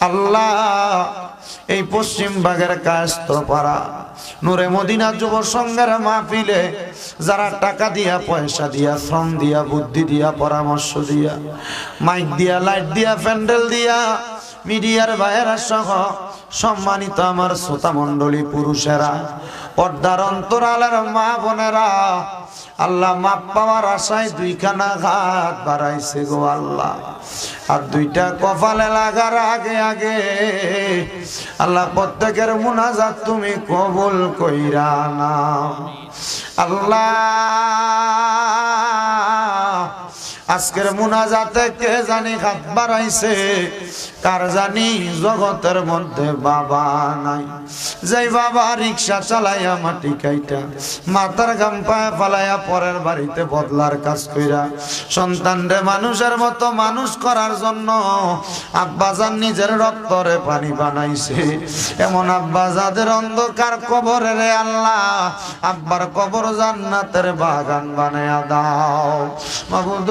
আল্লাহ, এই পশ্চিম বাগের পাড়া নূরে মদিনা যুব সংঘের মাহফিলে যারা টাকা দিয়া, পয়সা দিয়া, শ্রম দিয়া, বুদ্ধি দিয়া, পরামর্শ দিয়া, মাইক দিয়া, লাইট দিয়া, প্যান্ডেল দিয়া মিডিয়ার ভাইয়েরা সহ সম্মানিত আমার শ্রোতা মণ্ডলী পুরুষেরা, পর্দার অন্তরালের মা বোনেরা, আল্লাহ মাপ পাওয়ার আশায় দুইখানা ঘাট বাড়াইছে গো আল্লাহ। আর দুইটা কপালে লাগার আগে আগে আল্লাহ প্রত্যেকের মুনাজাত তুমি কবুল কইরা না আল্লাহ আজকের মুনাজাতে কে জানি হাত বাড়াইছে? কার জানি জগতের মধ্যে বাবা নাই। যেই বাবা রিক্সা চালাইয়া মাটি কাইটা, মাথার গাম পায়ে ফালাইয়া পরের বাড়িতে বদলার কাজ কইরা, সন্তান রে মানুষের মতো মানুষ করার জন্য আব্বাজান নিজের রক্তরে পানি বানাইছে। এমন আব্বা যাদের অন্ধকার কবরে রে আল্লাহ, আব্বার কবর জান্নাতের বাগান বানায়া দাও। মাবুদ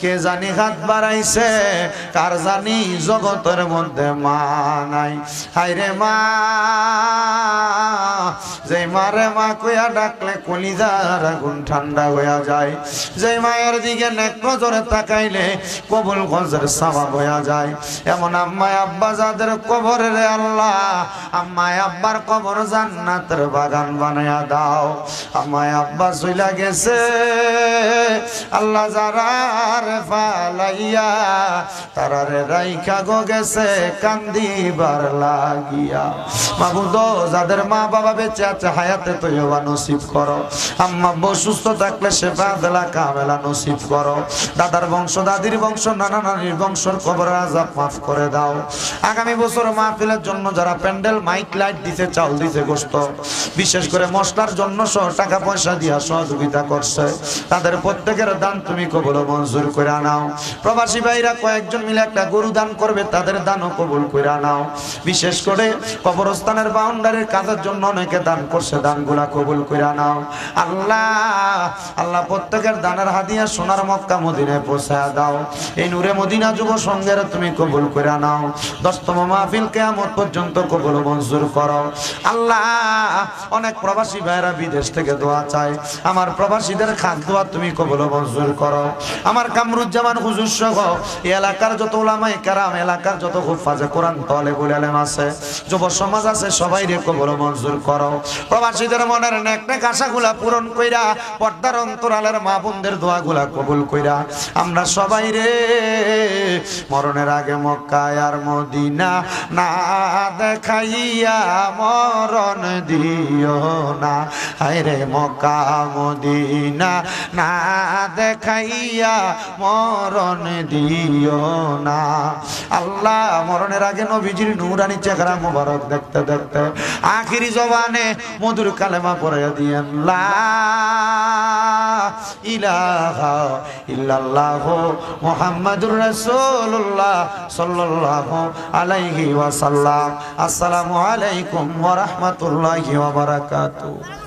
কে জানি হাত বাড়াইছে? কার জানি জগতের মধ্যে মা নাই। হাইরে মা, যে মারে মা কইয়া ডাকলে কলিজার আগুন ঠান্ডা হইয়া যায়। যে মায়ের দিকে নেক নজরে তাকাইলে কবুল গজের সামা হইয়া যায়। এমন আম্মায় আব্বা যাদের কবরে রে আল্লাহ, আম্মায় আব্বার কবর জান্নাতের বাগান বানায়া দাও। আম্মায় আব্বা চইলা গেছে, আল্লাহ যারা রে ফালাইয়া, তারারে রাইখা গো গেছে, কান্দিবার লাগিয়া। মাবুদ যাদের মা বাবা বেঁচে আছে, হায়াতে তৈবা নসিব করো। আম্মা সুস্থ থাকলে সে বাদলা কামেলা নসিব করো। দাদার বংশ, দাদির বংশ, নানা নানির বংশর কবর আজাব মাফ করে দাও। আগামী বছর মাহফিলের জন্য যারা প্যান্ডেল, মাইক, লাইট দিতে চাল দিতে গোস্ত বিশেষ করে মশলার জন্য সহ টাকা পয়সা দিয়া সহযোগিতা করছে। তাদের প্রত্যেকের দান তুমি কবল মঞ্জুর করে নাও। প্রবাসী ভাইরা কয়েকজন মিলে একটা গরু দান করবে, তাদের দানও কবুল করে নাও। বিশেষ করে কবরস্থানের বাউন্ডারির কাজের জন্য অনেকে দান করছে, দানগুলা কবুল করে নাও। আল্লাহ আল্লাহ প্রত্যেকের দানের হাদিয়া সোনার মক্কা মদিনায় পৌঁছায় দাও। এই নূরে মদিনা যুব সংঘের তুমি কবুল করে নাও। দশতম মাহফিল কেয়ামত পর্যন্ত কবুল মঞ্জুর করো। আল্লাহ, অনেক প্রবাসী ভাইরা বিদেশ থেকে দোয়া চায়। আমার প্রবাসীদের খাদ দোয়া তুমি কবুল মঞ্জুর করো। আমার কামরুজ্জামান হুজুর সহ এলাকার যত ওলামাই কারাম, এলাকার যত হুফাজে কোরআন তলে আলেম আছে, যুব সমাজ আছে সবাই রে কবুল মঞ্জুর করো। প্রবাসীদের মনের নেক নেক আশাগুলা পূরণ কইরা, পর্দার অন্তরালের মা বোনদের দোয়াগুলা কবুল কইরা, আমরা সবাই রে মরণের আগে মক্কায় আর মদিনা না দেখাইয়া মরণ দিও না। হায় রে মক্কা, মদিনা না দেখাইয়া মরণ দিও না। আল্লাহ মরণের আগে নবীজির নুরানি চেহারা মোবারক দেখতে দেখতে আখিরি জবানে মধুর কালেমা পড়ে দিয়েন ইল্লাল্লাহ আসসালামু আলাইকুম ওয়া রাহমাতুল্লাহি ওয়া বারাকাতুহু।